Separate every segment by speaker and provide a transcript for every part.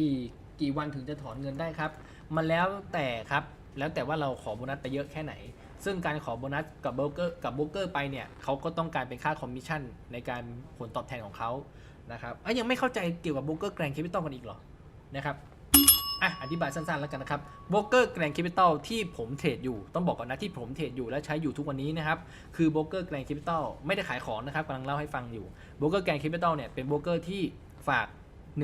Speaker 1: อีกกี่วันถึงจะถอนเงินได้ครับ มันแล้วแต่ครับ แล้วแต่ว่าเราขอโบนัสไปเยอะแค่ไหน ซึ่งการขอโบนัสกับโบรกเกอร์กับโบรกเกอร์ไปเนี่ยเขาก็ต้องการเป็นค่าคอมมิชชั่นในการผลตอบแทนของเขานะครับอะยังไม่เข้าใจเกี่ยวกับโบรกเกอร์แกรนด์แคปิตอลกันอีกเหรอนะครับอะอธิบายสั้นๆแล้วกันนะครับโบรกเกอร์แกรนด์แคปิตอลที่ผมเทรดอยู่ต้องบอกก่อนนะที่ผมเทรดอยู่และใช้อยู่ทุกวันนี้นะครับคือโบรกเกอร์แกรนด์แคปิตอลไม่ได้ขายของนะครับกำลังเล่าให้ฟังอยู่โบรกเกอร์แกรนด์แคปิตอลเนี่ยเป็นโบรกเกอร์ที่ฝาก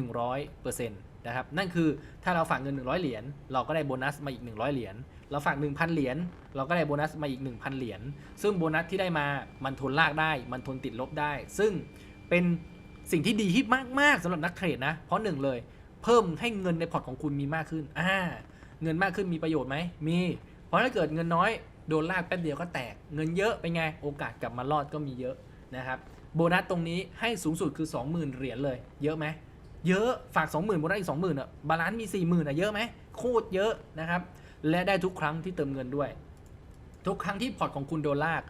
Speaker 1: 100% นะครับนั่นคือถ้าเราฝากเงิน 100 เหรียญเราก็ได้โบนัสมาอีก 100 เหรียญเราฝาก 1,000 เหรียญเราก็ได้โบนัสมาอีก 1,000 เหรียญซึ่งโบนัสที่ได้มามันทนลากได้ มันทนติดลบได้ ซึ่งเป็นสิ่งที่ดีที่มาก ๆสำหรับนักเทรดนะ เพราะหนึ่งเลย เพิ่มให้เงินในพอร์ตของคุณมีมากขึ้นอ่าเงินมากขึ้นมีประโยชน์ไหมมี เพราะถ้าเกิดเงินน้อยโดนลากแป๊บเดียวก็แตก เงินเยอะเป็นไงโอกาสกลับมารอดก็มีเยอะนะครับโบนัสตรงนี้ให้สูงสุดคือ 20,000 เหรียญเลย เยอะไหม เยอะฝาก 20,000โบนัสอีก 20,000อะบาลานซ์มี 40,000อะเยอะไหมโคตรเยอะนะครับ และได้ทุกครั้งที่เติมเงินด้วย ทุกครั้งที่พอร์ตของคุณโดนลาก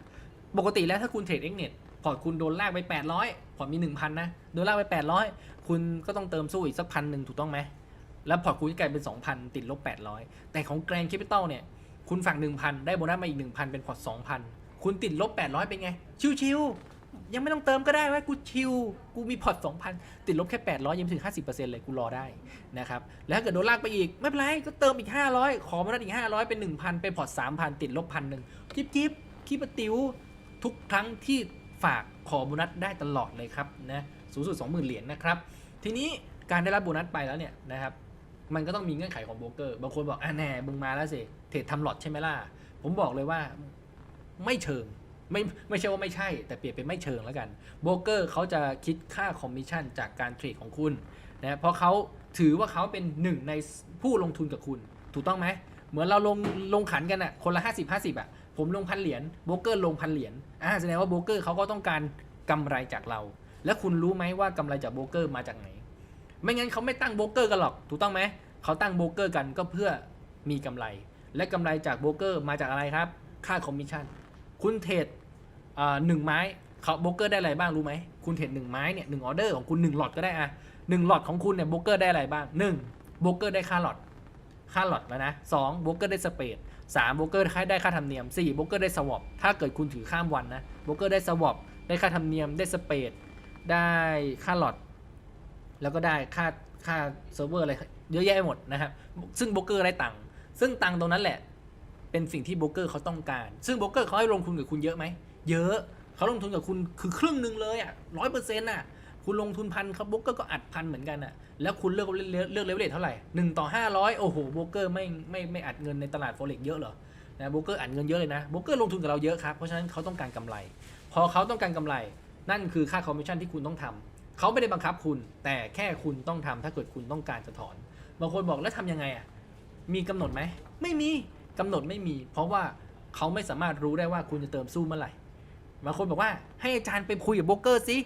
Speaker 1: ปกติแล้วถ้าคุณเทรดเอ็กเน็ตพอร์ตคุณโดนลากไป 800 พอร์ตมี 1,000 นะ โดนลากไป 800 คุณก็ต้องเติมสู้อีกสักพันหนึ่งถูกต้องไหม แล้วพอร์ตคุณกลายเป็น 2,000 ติดลบ 800 แต่ของแกรน d c แคปิตอลเนี่ย คุณฝาก 1,000 ได้โบนัสมาอีก 1,000 เป็นพอร์ต 2,000 คุณติดลบ 800 เป็นไง ชิวๆ ยังไม่ต้องเติมก็ได้ว่ากูชิว กูมีพอร์ต2,000 ติดลบแค่ 800 ยังไม่ถึง 50%เลยกูรอได้นะครับ แล้วถ้าเกิดโดนลากไปอีก ไม่เป็นไรก็เติมอีก 500 ขอโบนัสอีก 500 เป็น 1,000 เป็นพอร์ต 3,000 ติดลบพันหนึ่งจิ๊บจิ๊บขี้ปะติ๋วทุกครั้งที่ฝากขอโบนัสได้ตลอดเลยครับนะสูงสุด 20,000 เหรียญนะครับ ทีนี้การได้รับโบนัสไปแล้วเนี่ยนะครับมันก็ต้องมีเงื่อนไขของโบรกเกอร์ บางคนบอกอะแน่มึงมาแล้วสิเทรดทำหลอดใช่ไหมล่ะ ผมบอกเลยว่าไม่เชิง ไม่ไม่ใช่ว่าไม่ใช่ แต่เปลี่ยนเป็นไม่เชิงแล้วกันโบรกเกอร์เขาจะคิดค่าคอมมิชชั่นจากการเทรดของคุณนะเพราะเขาถือว่าเขาเป็นหนึ่งในผู้ลงทุนกับคุณ ถูกต้องไหมเหมือนเราลงลงขันกันอะคนละ 50 50อะผมลงพันเหรียญโบรกเกอร์ลงพันเหรียญอ่าแสดงว่าโบรกเกอร์เขาก็ต้องการกำไรจากเรา และคุณรู้ไหมว่ากำไรจากโบรกเกอร์มาจากไหน ไม่งั้นเขาไม่ตั้งโบรกเกอร์กันหรอก ถูกต้องไหมเขาตั้งโบรกเกอร์กันก็เพื่อมีกำไร และกำไรจากโบรกเกอร์มาจากอะไรครับ ค่าคอมมิชชั่น คุณเทรดหนึ่งไม้เขาโบเกอร์ได้อะไรบ้างรู้ไหมคุณเทรดหนึ่งไม้เนี่ยหนึ่งออเดอร์ของคุณหนึ่งหลอดก็ได้อะหนึ่งหลอดของคุณเนี่ยโบเกอร์ได้อะไรบ้างหนึ่งโบเกอร์ได้ค่าหลอดค่าหลอดแล้วนะสองโบเกอร์ได้สเปดสามโบเกอร์ได้ค่าธรรมเนียมสี่โบเกอร์ได้สวอปถ้าเกิดคุณถือข้ามวันนะโบเกอร์ได้สวอปได้ค่าธรรมเนียมได้สเปดได้ค่าหลอดแล้วก็ได้ค่าค่าเซิร์ฟเวอร์อะไรเยอะแยะหมดนะครับซึ่งโบเกอร์ได้ตังค์ซึ่งตังค์ตรงนั้นแหละ เป็นสิ่งที่โบรกเกอร์เขาต้องการ ซึ่งโบรกเกอร์เขาให้ลงทุนกับคุณเยอะไหม เยอะเขาลงทุนกับคุณคือครึ่งหนึ่งเลยอะร้อยเปอร์เซ็นต์อะคุณลงทุนพันครับโบรกเกอร์ก็อัดพันเหมือนกันอะแล้วคุณเลือกเลือกเลือกเลเวลเท่าไหร่หนึ่งต่อห้าร้อยโอ้โหโบรกเกอร์ไม่ไม่ไม่อัดเงินในตลาดโฟเร็กเยอะเหรอนะโบรกเกอร์อัดเงินเยอะเลยนะโบรกเกอร์ลงทุนกับเราเยอะครับเพราะฉะนั้นเขาต้องการกำไร พอเขาต้องการกำไร นั่นคือค่าคอมมิชชั่นที่คุณต้องทำเขาไม่ได้บังคับคุณ แต่แค่คุณต้องทำถ้าเกิดคุณต้องการจะถอนบางคนบอกแล้วทำยังไงอะมีกำหนดไหมไม่มี กำหนดไม่มี เพราะว่าเขาไม่สามารถรู้ได้ว่าคุณจะเติมสู้เมื่อไหร่บางคนบอกว่าให้อาจารย์ไปคุยกับโบรกเกอร์สิ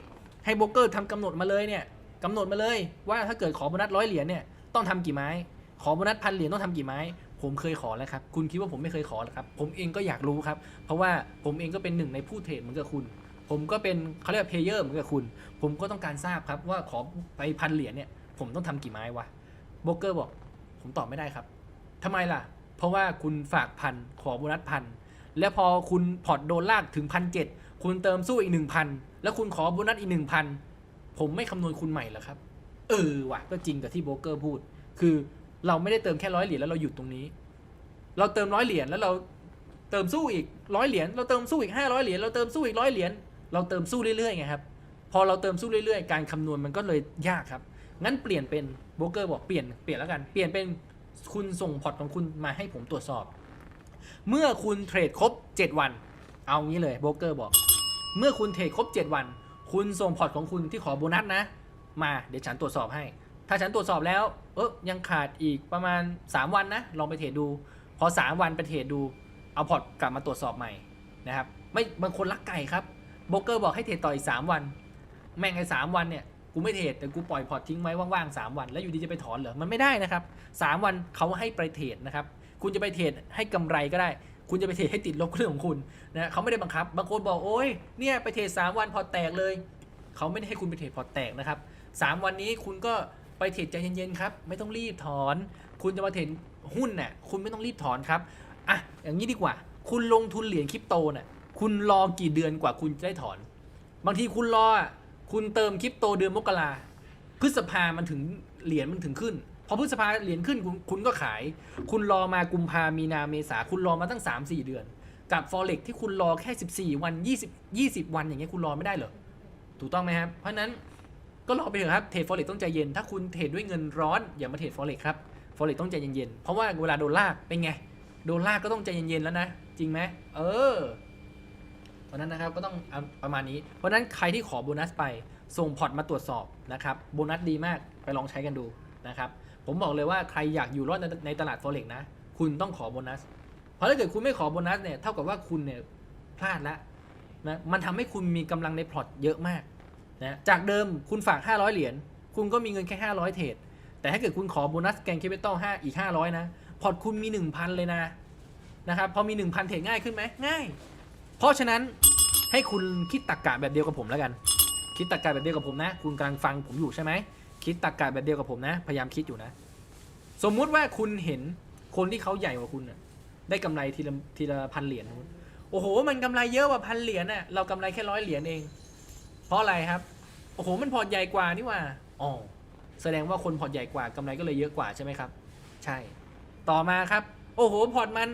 Speaker 1: ให้โบรกเกอร์ทำกำหนดมาเลยเนี่ยกำหนดมาเลยว่าถ้าเกิดขอโบนัสร้อยเหรียญเนี่ยต้องทำกี่ไม้ ขอโบนัสพันเหรียญต้องทำกี่ไม้ ผมเคยขอแล้วครับ คุณคิดว่าผมไม่เคยขอหรอครับ ผมเองก็อยากรู้ครับ เพราะว่าผมเองก็เป็นหนึ่งในผู้เทรดเหมือนกับคุณ ผมก็เป็นเขาเรียกเพลเยอร์เหมือนกับคุณ ผมก็ต้องการทราบครับว่าขอไปพันเหรียญเนี่ยผมต้องทำกี่ไม้วะโบรกเกอร์บอก ผมตอบไม่ได้ครับทำไมล่ะ เพราะว่าคุณฝากพันขอโบนัสพันแล้วพอคุณพอร์ตโดนลากถึงพันเจ็ดคุณเติมสู้อีกหนึ่งพันแล้วคุณขอโบนัสอีกหนึ่งพันผมไม่คำนวณคุณใหม่หรอครับ เออว่ะก็จริงกับที่โบรกเกอร์พูด คือเราไม่ได้เติมแค่ร้อยเหรียญแล้วเราหยุดตรงนี้ เราเติมร้อยเหรียญแล้วเราเติมสู้อีกร้อยเหรียญเราเติมสู้อีกห้าร้อยเหรียญเราเติมสู้อีกร้อยเหรียญเราเติมสู้เรื่อยๆไงครับพอเราเติมสู้เรื่อยๆ การคำนวณมันก็เลยยากครับ งั้นเปลี่ยนเป็นโบรกเกอร์บอกเปลี่ยนเปลี่ยนแล้วกัน เปลี่ยนเป็น คุณส่งพอร์ตของคุณมาให้ผมตรวจสอบ เมื่อคุณเทรดครบ 7 วัน เอางี้เลยโบรกเกอร์บอก เมื่อคุณเทรดครบ 7 วัน คุณส่งพอร์ตของคุณที่ขอโบนัสนะ มาเดี๋ยวฉันตรวจสอบให้ ถ้าฉันตรวจสอบแล้วเออยังขาดอีกประมาณ 3 วันนะ ลองไปเทรดดู พอ 3 วันไปเทรดดู เอาพอร์ตกลับมาตรวจสอบใหม่นะครับไม่บางคนรักไก่ครับโบรกเกอร์บอกให้เทรดต่ออีก3วัน แม่งไอ้สามวันเนี่ย กูไม่เทรดแต่กูปล่อยพอร์ตทิ้งไว้ว่างๆ3วัน แล้วอยู่ดีจะไปถอนเหรอ มันไม่ได้นะครับ 3 วันเขาให้ไปเทรดนะครับ คุณจะไปเทรดให้กำไรก็ได้ คุณจะไปเทรดให้ติดลบเรื่องของคุณนะเขาไม่ได้บังคับ บางคนบอกโอ้ยเนี่ยไปเทรด3วันพอแตกเลย เขาไม่ได้ให้คุณไปเทรดพอแตกนะครับ3วันนี้คุณก็ไปเทรดใจเย็นๆครับ ไม่ต้องรีบถอน คุณจะมาเทรดหุ้นน่ะคุณไม่ต้องรีบถอนครับอะอย่างนี้ดีกว่า คุณลงทุนเหรียญคริปโตน่ะคุณรอกี่เดือนกว่าคุณจะได้ถอน บางทีคุณรอ คุณเติมคริปโตเดือนมกราพฤษภามันถึงเหรียญมันถึงขึ้น พอพฤษภาเหรียญขึ้นคุณคุณก็ขาย คุณรอมากุมภามีนาเมษาคุณรอมาตั้ง 3-4 เดือน กับ forex ที่คุณรอแค่ 14 วัน 20 20 วันอย่างเงี้ยคุณรอไม่ได้เหรอถูกต้องไหมครับเพราะนั้นก็รอไปเถอะครับเทรด forex ต้องใจเย็น ถ้าคุณเทรดด้วยเงินร้อนอย่ามาเทรด forex ครับ forex ต้องใจเย็นๆเพราะว่าเวลาโดนลากเป็นไงโดนลากก็ต้องใจเย็นๆแล้วนะ จริงไหมเออ เพราะนั้นนะครับก็ต้องประมาณนี้ เพราะฉะนั้นใครที่ขอโบนัสไปส่งพอร์ตมาตรวจสอบนะครับโบนัสดีมากไปลองใช้กันดูนะครับผมบอกเลยว่าใครอยากอยู่รอดในในตลาด forex นะ คุณต้องขอโบนัส เพราะถ้าเกิดคุณไม่ขอโบนัสเนี่ยเท่ากับว่าคุณเนี่ยพลาดละนะมันทำให้คุณมีกำลังในพอร์ตเยอะมากนะจากเดิมคุณฝาก 500 เหรียญคุณก็มีเงินแค่ 500 เทรดแต่ถ้าเกิดคุณขอโบนัสแกนแคปิตอล5อีก 500 นะ พอร์ตคุณมี 1,000 เลยนะนะครับพอมี 1,000 เทรดง่ายขึ้นไหมง่าย เพราะฉะนั้นให้คุณคิดตักกะแบบเดียวกับผมแล้วกัน คิดตักกะแบบเดียวกับผมนะ คุณกำลังฟังผมอยู่ใช่ไหมคิดตักกะแบบเดียวกับผมนะ พยายามคิดอยู่นะ สมมุติว่าคุณเห็นคนที่เขาใหญ่กว่าคุณน่ะได้กำไรทีละทีละพันเหรียญโอ้โห มันกำไรเยอะกว่าพันเหรียญน่ะเรากำไรแค่ร้อยเหรียญเอง เพราะอะไรครับโอ้โหมันพอร์ตใหญ่กว่านี่หว่าอ๋อแสดงว่าคนพอร์ตใหญ่กว่ากำไรก็เลยเยอะกว่าใช่ไหมครับ ใช่ ต่อมาครับ โอ้โหพอร์ตมัน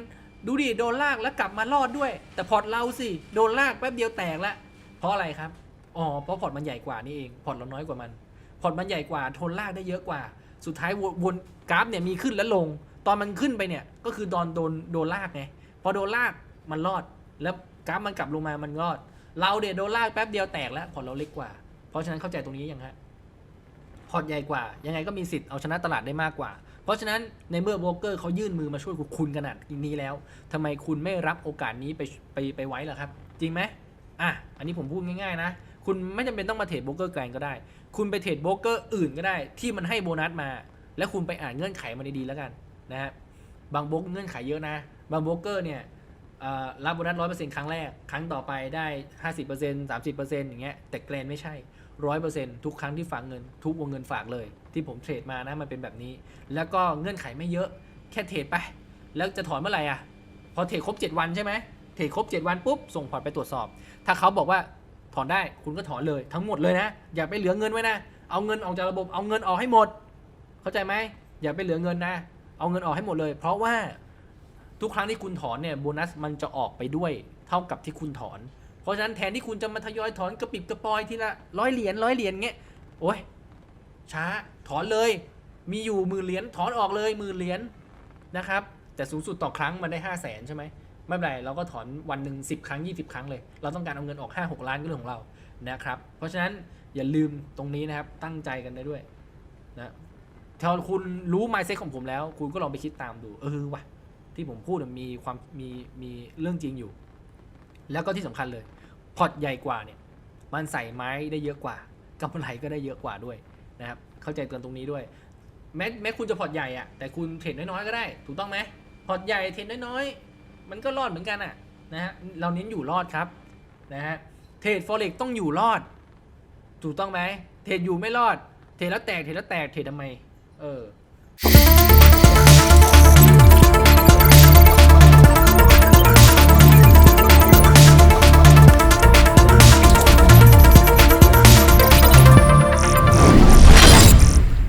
Speaker 1: ดูดิโดนลากแล้วกลับมารอดด้วย แต่พอร์ตเราสิโดนลากแป๊บเดียวแตกละเพราะอะไรครับอ๋อเพราะพอร์ตมันใหญ่กว่านี่เองพอร์ตเราน้อยกว่ามันพอร์ตมันใหญ่กว่าทนลากได้เยอะกว่า สุดท้ายวนวนกราฟเนี่ยมีขึ้นและลง ตอนมันขึ้นไปเนี่ยก็คือตอนโดนโดนลากไงพอโดนลากมันรอด แล้วกราฟมันกลับลงมามันรอด เราเดี๋ยวโดนลากแป๊บเดียวแตกแล้วพอร์ตเราเล็กกว่า เพราะฉะนั้นเข้าใจตรงนี้ยังฮะ อร์ตใหญ่กว่า ยังไงก็มีสิทธิ์เอาชนะตลาดได้มากกว่า เพราะฉะนั้นในเมื่อโบรกเกอร์เขายื่นมือมาช่วยคุณขนาดนี้แล้วทำไมคุณไม่รับโอกาสนี้ไปไปไปไว้ล่ะครับ จริงไหมอะอันนี้ผมพูดง่ายๆนะ คุณไม่จำเป็นต้องมาเทรดโบรกเกอร์แกรนก็ได้ คุณไปเทรดโบรกเกอร์อื่นก็ได้ ที่มันให้โบนัสมา แล้วคุณไปอ่านเงื่อนไขมาดีๆแล้วกันนะฮะบางโบรกเงื่อนไขเยอะนะ บางโบรกเกอร์เนี่ยรับโบนัสร้อยเปอร์เซ็นต์ครั้งแรก ครั้งต่อไปได้ห้าสิบเปอร์เซ็นต์สามสิบเปอร์เซ็นต์อย่างเงี้ยแต่แกรนไม่ใช่ ร้อยเปอร์เซ็นต์ทุกครั้งที่ฝากเงิน ทุกวงเงินฝากเลย ที่ผมเทรดมานะมันเป็นแบบนี้ แล้วก็เงื่อนไขไม่เยอะแค่เทรดไป แล้วจะถอนเมื่อไหร่อะพอเทรดครบ 7 วันใช่ไหมเทรดครบ 7 วันปุ๊บส่งพอร์ตไปตรวจสอบ ถ้าเขาบอกว่าถอนได้คุณก็ถอนเลยทั้งหมดเลยนะ อย่าไปเหลือเงินไว้นะ เอาเงินออกจากระบบเอาเงินออกให้หมด เข้าใจไหมอย่าไปเหลือเงินนะ เอาเงินออกให้หมดเลย เพราะว่าทุกครั้งที่คุณถอนเนี่ยโบนัสมันจะออกไปด้วย เท่ากับที่คุณถอน เพราะฉะนั้นแทนที่คุณจะมาทยอยถอนกระปิบกระปอยทีละร้อยเหรียญร้อยเหรียญเงี้ยโอ้ยช้าถอนเลย มีอยู่หมื่นเหรียญถอนออกเลยหมื่นเหรียญนะครับ แต่สูงสุดต่อครั้งมันได้ห้าแสนใช่ไหมไม่เป็นไรเราก็ถอนวันหนึ่งสิบครั้งยี่สิบครั้งเลย เราต้องการเอาเงินออกห้าหกล้านก็เรื่องของเรานะครับ เพราะฉะนั้นอย่าลืมตรงนี้นะครับตั้งใจกันได้ด้วยนะถ้าคุณรู้ mindset ของผมแล้ว คุณก็ลองไปคิดตามดู เออวะที่ผมพูดมีความมีมีเรื่องจริงอยู่ แล้วก็ที่สำคัญเลย พอร์ตใหญ่กว่าเนี่ยมันใส่ไม้ได้เยอะกว่ากำไรก็ได้เยอะกว่าด้วยนะครับเข้าใจกันตรงนี้ด้วย แม้แม้คุณจะพอร์ตใหญ่อะแต่คุณเทรดน้อยๆก็ได้ ถูกต้องไหมพอร์ตใหญ่เทรดน้อยๆมันก็รอดเหมือนกันอะนะฮะเราเน้นอยู่รอดครับนะฮะเทรดฟอเร็กต้องอยู่รอด ถูกต้องไหมเทรดอยู่ไม่รอด เทรดแล้วแตกเทรดแล้วแตกเทรดทำไมเออ